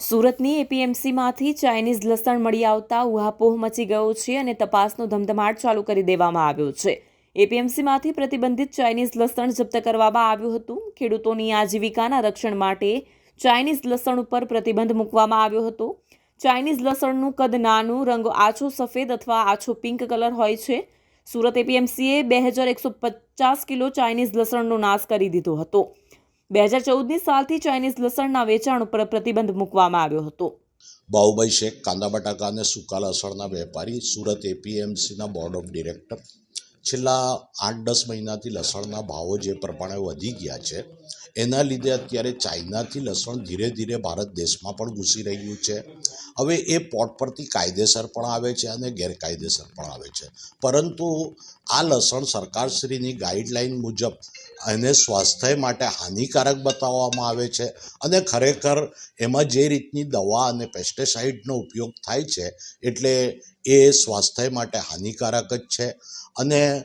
સુરતની એપીએમસીમાંથી ચાઇનીઝ લસણ મળી આવતા ઉહાપોહ મચી ગયો છે અને તપાસનો ધમધમાટ ચાલુ કરી દેવામાં આવ્યો છે. એપીએમસીમાંથી પ્રતિબંધિત ચાઇનીઝ લસણ જપ્ત કરવામાં આવ્યું હતું. ખેડૂતોની આજીવિકાના રક્ષણ માટે ચાઇનીઝ લસણ ઉપર પ્રતિબંધ મૂકવામાં આવ્યો હતો. ચાઇનીઝ લસણનું કદ નાનું, રંગ આછો સફેદ અથવા આછો પિંક કલર હોય છે. સુરત એપીએમસીએ બે હજાર એકસો પચાસ કિલો ચાઇનીઝ લસણનો નાશ કરી દીધો હતો. બે હજાર ચૌદની સાલથી ચાઇનીઝ લસણના વેચાણ ઉપર પ્રતિબંધ મૂકવામાં આવ્યો હતો. બાહુભાઈ શેખ, કાંદા બટાકા અને સૂકા લસણના વેપારી, સુરત એપીએમસીના બોર્ડ ઓફ ડિરેક્ટર. છેલ્લા આઠ દસ મહિનાથી લસણના ભાવો જે પ્રમાણે વધી ગયા છે એના લીધે અત્યારે ચાઇનાથી લસણ ધીરે ધીરે ભારત દેશમાં પણ ઘૂસી રહ્યું છે. હવે એ પોટ પરથી કાયદેસર પણ આવે છે અને ગેરકાયદેસર પણ આવે છે. પરંતુ આ લસણ સરકારશ્રીની ગાઈડલાઈન મુજબ એને સ્વાસ્થ્ય માટે હાનિકારક બતાવવામાં આવે છે અને ખરેખર એમાં જે રીતની દવા અને પેસ્ટિસાઇડનો ઉપયોગ થાય છે એટલે એ સ્વાસ્થ્ય માટે હાનિકારક જ છે. અને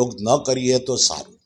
ઉપયોગ ન કરીએ તો સારું.